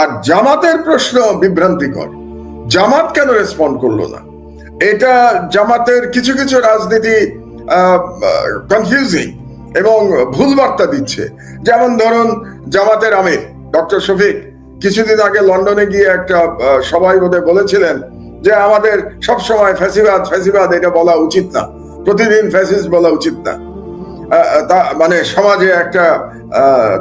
আর জামাতের প্রশ্ন বিভ্রান্তিকর। জামাত কেন রেসপন্ড করল না? এটা জামাতের কিছু কিছু রাজনীতি কনফিউজিং এবং ভুল বার্তা দিচ্ছে। যেমন ধরুন জামাতের আমির, ডক্টর শফিক, কিছুদিন আগে লন্ডনে গিয়ে একটা সবাই বোধহয় বলেছিলেন যে আমাদের সব সময় ফ্যাসিবাদ ফ্যাসিবাদ, এটা বলা উচিত না। প্রতিদিন ফ্যাসিস্ট বলা উচিত না। মানে সমাজে একটা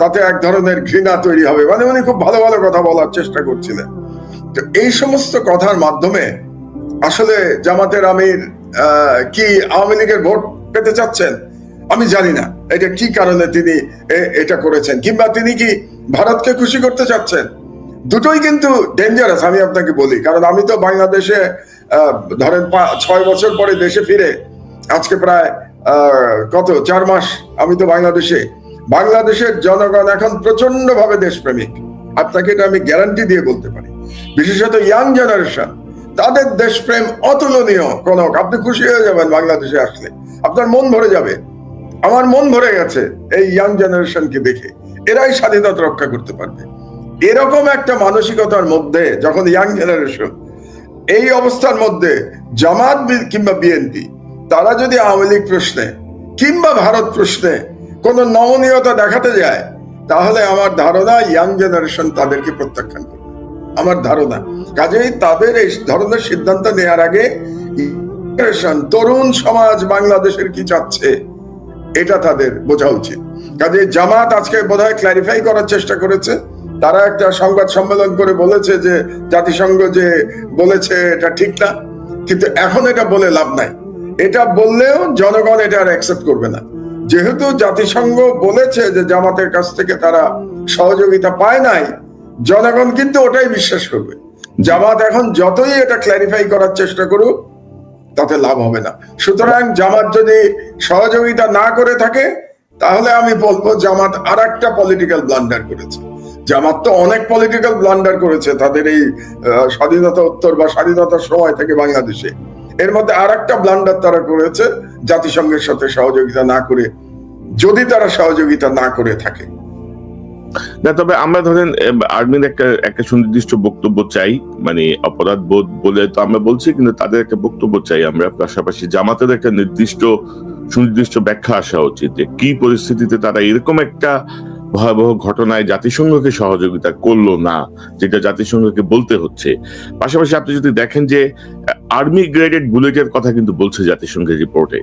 তাতে এক ধরনের ঘৃণা তৈরি হবে। মানে উনি খুব ভালো ভালো কথা বলার চেষ্টা করছিলেন। তো এই সমস্ত কথার মাধ্যমে আসলে জামাতের আমির কি আওয়ামী লীগের ভোট পেতে চাচ্ছেন? আমি জানি না। এটা কি কারণে তিনি এটা করেছেন? কিংবা তিনি কি ভারতকে খুশি করতে চাচ্ছেন? দুটোই কিন্তু ডেঞ্জারাস আমি আপনাকে বলি। কারণ আমি তো বাংলাদেশে ধরেন ছয় বছর পরে দেশে ফিরে, আজকে প্রায় কত? চার মাস আমি তো বাংলাদেশে। বাংলাদেশের জনগণ এখন প্রচণ্ড ভাবে দেশপ্রেমিক। আপনাকে এটা আমি গ্যারান্টি দিয়ে বলতে পারি। বিশেষত ইয়াং জেনারেশন, তাদের দেশপ্রেম অতুলনীয় কনক আপনি খুশি হয়ে যাবেন বাংলাদেশে আসলে। আপনার মন ভরে যাবে। আমার মন ভরে গেছে এই ইয়াং জেনারেশনকে দেখে। এরাই স্বাধীনতা রক্ষা করতে পারবে। এরকম একটা মানসিকতার মধ্যে যখন ইয়াং জেনারেশন এই অবস্থার মধ্যে জামাত কিংবা বিএনপি, তারা যদি আওয়ামী লীগ প্রশ্নে কিংবা ভারত প্রশ্নে কোনো নমনীয়তা দেখাতে যায়, তাহলে আমার ধারণা ইয়াং জেনারেশন তাদেরকে প্রত্যাখ্যান করবে। আমার ধারণা। কাজেই তাদের এই ধরনের সিদ্ধান্ত নেওয়ার আগে তরুণ সমাজ বাংলাদেশের কি চাচ্ছে, এটা তাদের বোঝা উচিত। কাজে জামাত আজকে বোধহয় ক্ল্যারিফাই করার চেষ্টা করেছে। তারা একটা সংবাদ সম্মেলন করে বলেছে যে, জাতিসংঘ যে বলেছে এটা ঠিক না, কিন্তু এখন এটা বলে লাভ নাই। এটা বললেও জনগণ এটা আর অ্যাকসেপ্ট করবে না। যেহেতু জাতিসংঘ বলেছে যে জামাতের কাছ থেকে তারা সহযোগিতা পায় নাই, জনগণ কিন্তু ওটাই বিশ্বাস করবে। জামাত এখন যতই এটা ক্ল্যারিফাই করার চেষ্টা করুক, তাতে লাভ হবে না। সুতরাং জামাত যদি সহযোগিতা না করে থাকে, তাহলে আমি বলব জামাত আর একটা পলিটিক্যাল ব্লান্ডার করেছে। জামাত তো অনেক পলিটিক্যাল ব্লান্ডার করেছে, তাদের এই স্বাধীনতা উত্তর বা স্বাধীনতার সময় থেকে বাংলাদেশে। এর মধ্যে আর একটা ব্লান্ডার তারা করেছে, জাতিসংঘের সাথে সহযোগিতা না করে, যদি তারা সহযোগিতা না করে থাকে। না, তবে আমরা ধরেন আর্মির একটা একটা সুনির্দিষ্ট বক্তব্য চাই মানে অপরাধ বোধ বলে তো আমরা বলছি, কিন্তু তাদের একটা বক্তব্য চাই আমরা। পাশাপাশি জামাতের একটা নির্দিষ্ট, সুনির্দিষ্ট ব্যাখ্যা আসা উচিত যে কি পরিস্থিতিতে তারা এরকম একটা ভয়াবহ ঘটনায় জাতিসংঘকে সহযোগিতা করল না যেটা জাতিসংঘকে বলতে হচ্ছে। পাশাপাশি আপনি যদি দেখেন যে আর্মি গ্রেডেড বুলেটের কথা কিন্তু বলছে জাতিসংঘের রিপোর্টে।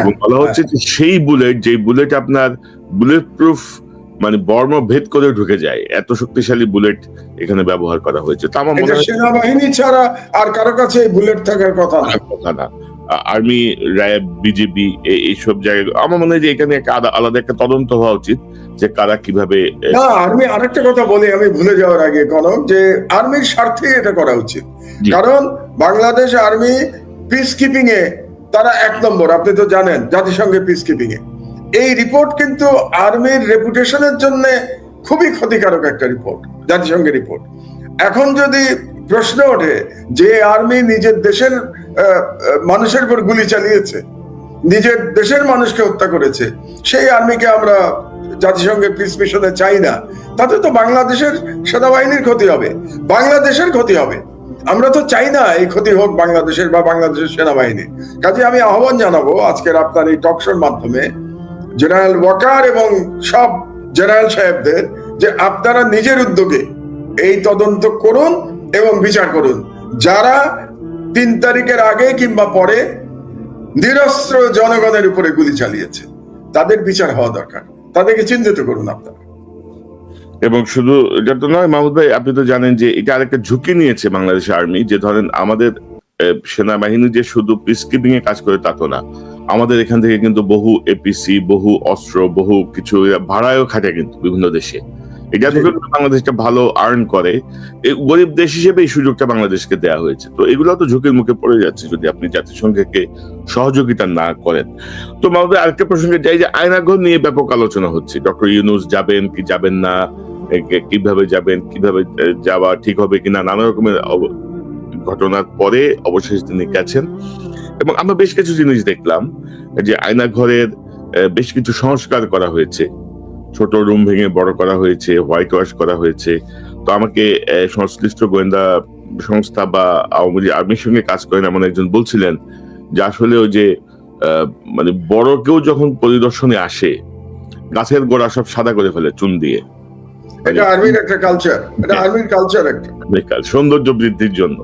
এবং বলা হচ্ছে যে সেই বুলেট যে বুলেট আপনার বুলেট প্রুফ মানে বর্ম ভেদ করে ঢুকে যায় এত শক্তিশালী বুলেট এখানে ব্যবহার করা হয়েছে। তা আমার মনে হয় সেনাবাহিনী ছাড়া আর কারও কাছে বুলেট থাকার কথা না। আর্মি র্যাব বিজেপি এইসব জায়গায় আমার মনে হয় যে এখানে একটা আলাদা- একটা তদন্ত হওয়া উচিত যে কারা কীভাবে না আর্মি আরেকটা কথা বলি আমি ভুলে যাওয়ার আগে কনক যে আর্মির স্বার্থে এটা করা উচিত। কারণ বাংলাদেশ আর্মি পিস কিপিং এ তারা এক নম্বর আপনি তো জানেন জাতিসংঘের পিস কিপিং এ। এই রিপোর্ট কিন্তু আর্মির রেপুটেশনের জন্য খুবই ক্ষতিকারক একটা রিপোর্ট জাতিসংঘের রিপোর্ট এখন যদি প্রশ্ন ওঠে যে আর্মি নিজের দেশের মানুষের উপর গুলি চালিয়েছে। নিজের দেশের মানুষকে হত্যা করেছে। সেই আর্মিকে আমরা জাতিসংঘের পিস মিশনে চাই না। তাতে তো বাংলাদেশের সেনাবাহিনীর ক্ষতি হবে। বাংলাদেশের ক্ষতি হবে। আমরা তো চাই না এই ক্ষতি হোক বাংলাদেশের বা বাংলাদেশের সেনাবাহিনীর কাজে আমি আহ্বান জানাব আজকের আপনার এই টকশোর মাধ্যমে জেনারেল ওয়াকার এবং সব জেনারেল সাহেবদের যে আপনারা নিজের উদ্যোগে এই তদন্ত করুন এবং বিচার করুন। যারা তিন তারিখের আগে কিংবা পরে নিরস্ত্র জনগণের উপরে গুলি চালিয়েছে। তাদের বিচার হওয়া দরকার। তাদেরকে চিহ্নিত করুন আপনারা। এবং শুধু এটা তো নয়, মাহমুদ ভাই, আপনি তো জানেন যে এটা আরেকটা ঝুঁকি নিয়েছে বাংলাদেশ আর্মি, যে ধরেন আমাদের সেনাবাহিনী যে শুধু পিস কিপিং এ কাজ করে তা তো না। আমাদের এখান থেকে কিন্তু বহু এপিসি বহু অস্ত্র, বহু কিছু ভাড়ায়ও খাটে কিন্তু বিভিন্ন দেশে। এটা থেকে ভালো আর্ন করে। গরিব দেশ হিসেবে এই সুযোগটা বাংলাদেশকে দেওয়া হয়েছে। তো এগুলো তো ঝুঁকির মুখে পড়ে যাচ্ছে যদি আপনি জাতিসংঘকে সহযোগিতা না করেন। তো মাহমুদ আরেকটা প্রসঙ্গে যাই যে আয়নাঘর নিয়ে ব্যাপক আলোচনা হচ্ছে। ডক্টর ইউনুস যাবেন কি যাবেন না? কীভাবে যাবেন? কীভাবে যাওয়া ঠিক হবে কিনা? নানা রকমের ঘটনার পরে অবশেষে তিনি গেছেন। এবং আমরা বেশ কিছু জিনিস দেখলাম যে আয়না ঘরের বেশ কিছু সংস্কার করা হয়েছে। ছোট রুম ভেঙে বড় করা হয়েছে হোয়াইট ওয়াশ করা হয়েছে। তো আমাকে সংশ্লিষ্ট গোয়েন্দা সংস্থা বা আওয়ামী লীগ আর্মির সঙ্গে কাজ করেন এমন একজন বলছিলেন যে আসলে ওই যে মানে বড় কেউ যখন পরিদর্শনে আসে গাছের গোড়া সব সাদা করে ফেলে চুন দিয়ে। এটা আর্মির একটা কালচার এটা আর্মির কালচার একটা। সৌন্দর্য বৃদ্ধির জন্য।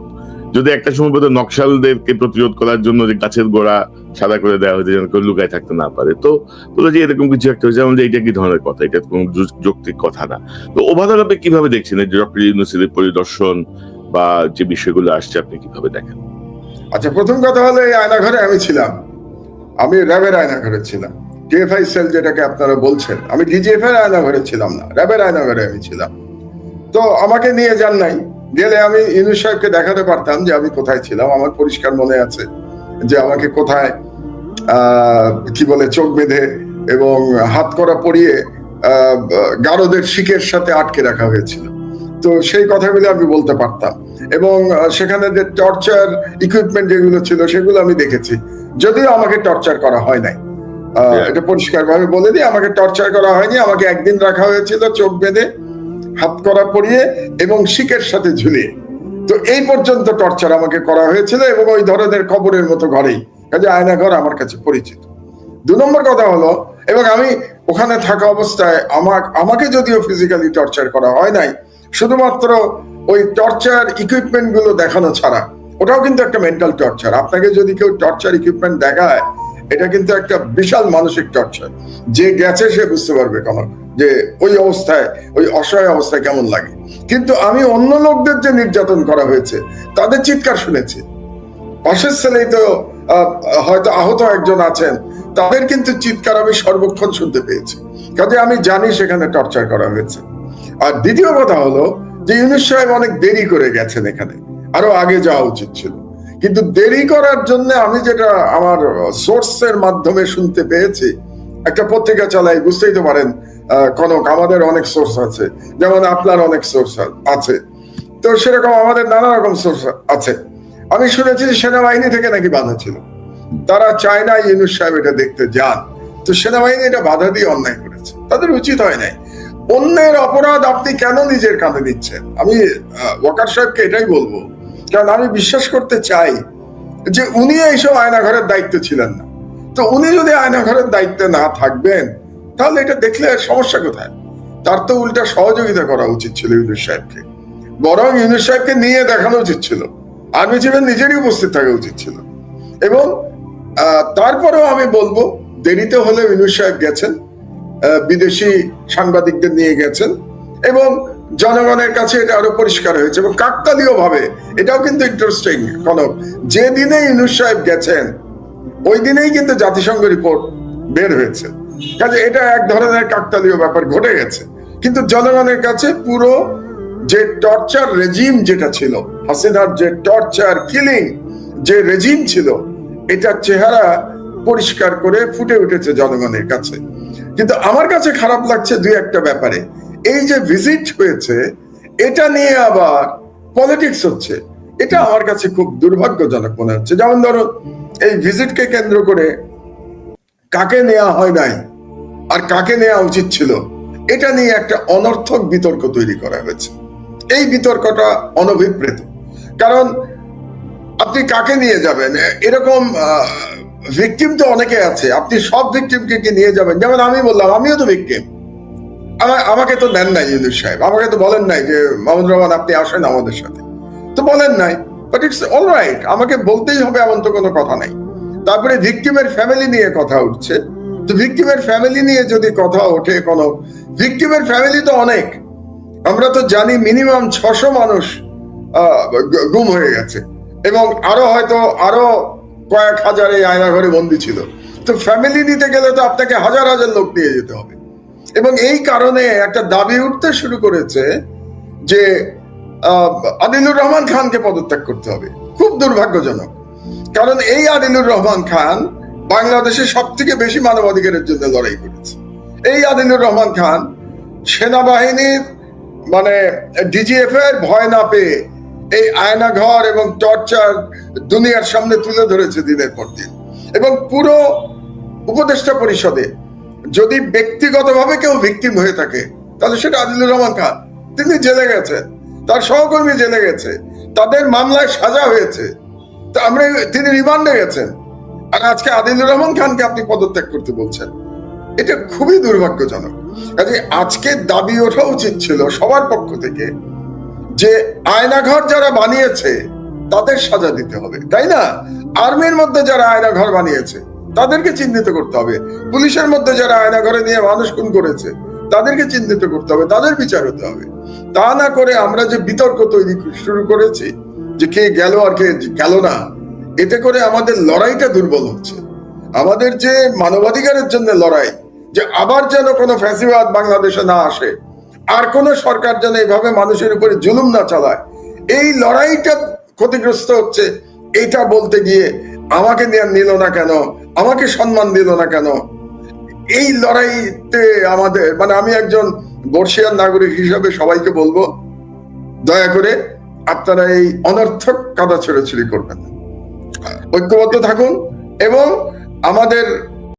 যদি একটা সময় বোধহয় নকশালদেরকে প্রতিরোধ করার জন্য যে গাছের গোড়া সাদা করে দেওয়া হয়েছে যেন কেউ লুকায় থাকতে না পারে, তো বলে যে এরকম কিছু একটা হয়েছে যে এটা কি ধরনের কথা? এটা কোনো যৌক্তিক কথা না। তো ওভারঅল আপনি কীভাবে দেখছেন এই ডক্টর ইউনিভার্সিটির পরিদর্শন বা যে বিষয়গুলো আসছে, আপনি কীভাবে দেখেন? আচ্ছা প্রথম কথা হলো এই আয়নাঘরে আমি ছিলাম। আমি র্যাবের আয়নাঘরে ছিলাম। ডিএফআই সেল যেটাকে আপনারা বলছেন, আমি ডিজিএফ এর আয়নাঘরে ছিলাম না। র্যাবের আয়নাঘরে আমি ছিলাম। তো আমাকে নিয়ে যান নাই। গেলে আমি ইউনুস সাহেবকে দেখাতে পারতাম যে আমি কোথায় ছিলাম। আমার পরিষ্কার মনে আছে যে আমাকে কোথায় কি বলে চোখ বেঁধে এবং হাত করা পরিয়ে গারদের শিকের সাথে আটকে রাখা হয়েছিল। তো সেই কথাগুলো আমি বলতে পারতাম। এবং সেখানে যে টর্চার ইকুইপমেন্ট যেগুলো ছিল সেগুলো আমি দেখেছি। যদিও আমাকে টর্চার করা হয় নাই। এটা পরিষ্কার ভাবে বলে দিই আমাকে টর্চার করা হয়নি। আমাকে একদিন রাখা হয়েছিল চোখ বেঁধে। হাত করা পরিয়ে এবং শিকের সাথে ঝুলিয়ে। তো এই পর্যন্ত টর্চার আমাকে করা হয়েছিল এবং ওই ধরনের কবরের মতো ঘরেই। কাজে আয়নাঘর আমার কাছে পরিচিত। দু নম্বর কথা হলো, এবং আমি ওখানে থাকা অবস্থায় আমার আমাকে যদিও ফিজিক্যালি টর্চার করা হয় নাই, শুধুমাত্র ওই টর্চার ইকুইপমেন্টগুলো দেখানো ছাড়া। ওটাও কিন্তু একটা মেন্টাল টর্চার আপনাকে যদি কেউ টর্চার ইকুইপমেন্ট দেখায়, এটা কিন্তু একটা বিশাল মানসিক টর্চার যে গেছে সে বুঝতে পারবে কেন যে ওই অবস্থায়, ওই অসহায় অবস্থায় কেমন লাগে? কিন্তু আমি অন্য লোকদের যে নির্যাতন করা হয়েছে, তাদের চিৎকার শুনেছি। পাশের ছেলেই তো হয়তো আহত একজন আছেন, তাদের কিন্তু চিৎকার আমি সর্বক্ষণ শুনতে পেয়েছি। কাজে আমি জানি সেখানে টর্চার করা হয়েছে। আর দ্বিতীয় কথা হলো যে ইউনুস সাহেব অনেক দেরি করে গেছেন এখানে। আরও আগে যাওয়া উচিত ছিল। কিন্তু দেরি করার জন্য আমি যেটা আমার সোর্সের মাধ্যমে শুনতে পেয়েছি, একটা পত্রিকা চালাই, বুঝতেই তো পারেন কনক, আমাদের অনেক সোর্স আছে। যেমন আপনার অনেক সোর্স আছে। তো সেরকম আমাদের নানা রকম সোর্স আছে। আমি শুনেছি সেনাবাহিনী থেকে নাকি বাধা ছিল তারা চায় না ইউনুস সাহেব এটা দেখতে যান। তো সেনাবাহিনী এটা বাধা দিয়ে অন্যায় করেছে। তাদের উচিত হয় নাই। অন্যের অপরাধ আপনি কেন নিজের কাঁধে নিচ্ছেন? আমি ওয়াকার সাহেবকে এটাই বলব। কারণ আমি বিশ্বাস করতে চাই যে উনি এইসব আয়নাঘরের দায়িত্ব ছিলেন না। তো উনি যদি আয়নাঘরের দায়িত্বে না থাকবেন তাহলে এটা দেখলে সমস্যা কোথায়? তার তো উল্টা সহযোগিতা করা উচিত ছিল ইউনুস সাহেবকে। বরং ইউনুস সাহেবকে নিয়ে দেখানো উচিত ছিল। আর্মি চিফের নিজেরই উপস্থিত থাকা উচিত ছিল। এবং তারপরেও আমি বলব, দেরিতে হলেও ইউনুস সাহেব গেছেন বিদেশি সাংবাদিকদের নিয়ে গেছেন এবং জনগণের কাছে এটা আরও পরিষ্কার হয়েছে এবং কাকতালীয় ভাবে এটাও কিন্তু ইন্টারেস্টিং কনক। যে দিনে ইউনুস সাহেব গেছেন, ওই দিনেই কিন্তু জাতিসংঘ রিপোর্ট বের হয়েছে। কাজে এটা এক ধরনের কাকতালীয় ব্যাপার ঘটে গেছে। কিন্তু জনগণের কাছে পুরো যে টর্চার রেজিম যেটা ছিল, হাসিনার যে টর্চার কিলিং যে রেজিম ছিল, এটার চেহারা পরিষ্কার করে ফুটে উঠেছে জনগণের কাছে। কিন্তু আমার কাছে খারাপ লাগছে দুই একটা ব্যাপারে। এই যে ভিজিট হয়েছে, এটা নিয়ে আবার পলিটিক্স হচ্ছে। এটা আমার কাছে খুব দুর্ভাগ্যজনক মনে হচ্ছে। যেমন ধরো, এই ভিজিটকে কেন্দ্র করে কাকে নেওয়া হয় নাই আর কাকে নেওয়া উচিত ছিল, এটা নিয়ে একটা অনর্থক বিতর্ক তৈরি করা হয়েছে। এই বিতর্কটা অনভিপ্রেত। কারণ আপনি কাকে নিয়ে যাবেন? এরকম ভিকটিম তো অনেকে আছে। আপনি সব ভিকটিমকে কি নিয়ে যাবেন? যেমন আমি বললাম, আমিও তো ভিকটিম আমাকে তো নেন নাই ইউনুস সাহেব। আমাকে তো বলেন নাই যে মাহমুদ রহমান, আপনি আসেন আমাদের সাথে। তো বলেন নাই। বাট ইটস অল রাইট আমাকে বলতেই হবে এমন তো কোনো কথা নাই। তারপরে ভিকটিমের ফ্যামিলি নিয়ে কথা উঠছে। তো ভিকটিমের ফ্যামিলি নিয়ে যদি কথা ওঠে কোনো ভিকটিমের ফ্যামিলি তো অনেক। আমরা তো জানি মিনিমাম ছশো মানুষ গুম হয়ে গেছে। এবং আরও হয়তো আরও কয়েক হাজার আয়না ঘরে বন্দি ছিল। তো ফ্যামিলি নিতে গেলে তো আপনাকে হাজার হাজার লোক নিয়ে যেতে হবে। এবং এই কারণে একটা দাবি উঠতে শুরু করেছে যে আদিলুর রহমান খানকে পদত্যাগ করতে হবে। খুব দুর্ভাগ্যজনক। কারণ এই আদিনুর রহমান খান বাংলাদেশে সব থেকে বেশি মানবাধিকারের জন্য লড়াই করেছে। এই আদিনুর রহমান খান সেনাবাহিনীর মানে ডিজিএফ এর ভয় না পেয়ে এই আয়নাঘর এবং টর্চার দুনিয়ার সামনে তুলে ধরেছে দিনের পর দিন। এবং পুরো উপদেষ্টা পরিষদে যদি ব্যক্তিগতভাবে কেউ ভিকটিম হয়ে থাকে, তাহলে সেটা আদিলুর রহমান খান। তিনি জেলে গেছেন, তার সহকর্মী জেলে গেছে, তাদের মামলায় সাজা হয়েছে। তা আমরা তিনি রিমান্ডে গেছেন। আর আজকে আদিলুর রহমান খানকে আপনি পদত্যাগ করতে বলছেন। এটা খুবই দুর্ভাগ্যজনক। কাজে আজকে দাবি ওঠা উচিত ছিল সবার পক্ষ থেকে যে আয়নাঘর যারা বানিয়েছে, তাদের সাজা দিতে হবে। তাই না? আর্মির মধ্যে যারা আয়নাঘর বানিয়েছে, তাদেরকে চিহ্নিত করতে হবে। পুলিশের মধ্যে যারা আয়নাঘরে নিয়ে মানুষ খুন করেছে, তাদেরকে চিহ্নিত করতে হবে। তাদের বিচার হতে হবে। তা না করে আমরা যে বিতর্ক তৈরি শুরু করেছি যে কে গেল আর কে গেল না, এতে করে আমাদের লড়াইটা দুর্বল হচ্ছে। আমাদের যে মানবাধিকারের জন্য লড়াই, যে আবার যেন কোনো ফ্যাসিবাদ বাংলাদেশে না আসে, আর কোন সরকার যেন এইভাবে মানুষের উপরে জুলুম না চালায়, এই লড়াইটা ক্ষতিগ্রস্ত হচ্ছে, এটা বলতে গিয়ে আমাকে নিয়ে- নিল না কেন, আমাকে সম্মান দিল না কেন? এই লড়াইতে আমাদের মানে আমি একজন বর্ষিয়ান নাগরিক হিসাবে সবাইকে বলব, দয়া করে আপনারা এই অনর্থক কাদা ছেড়েছড়ি করবেন ঐক্যবদ্ধ থাকুন এবং আমাদের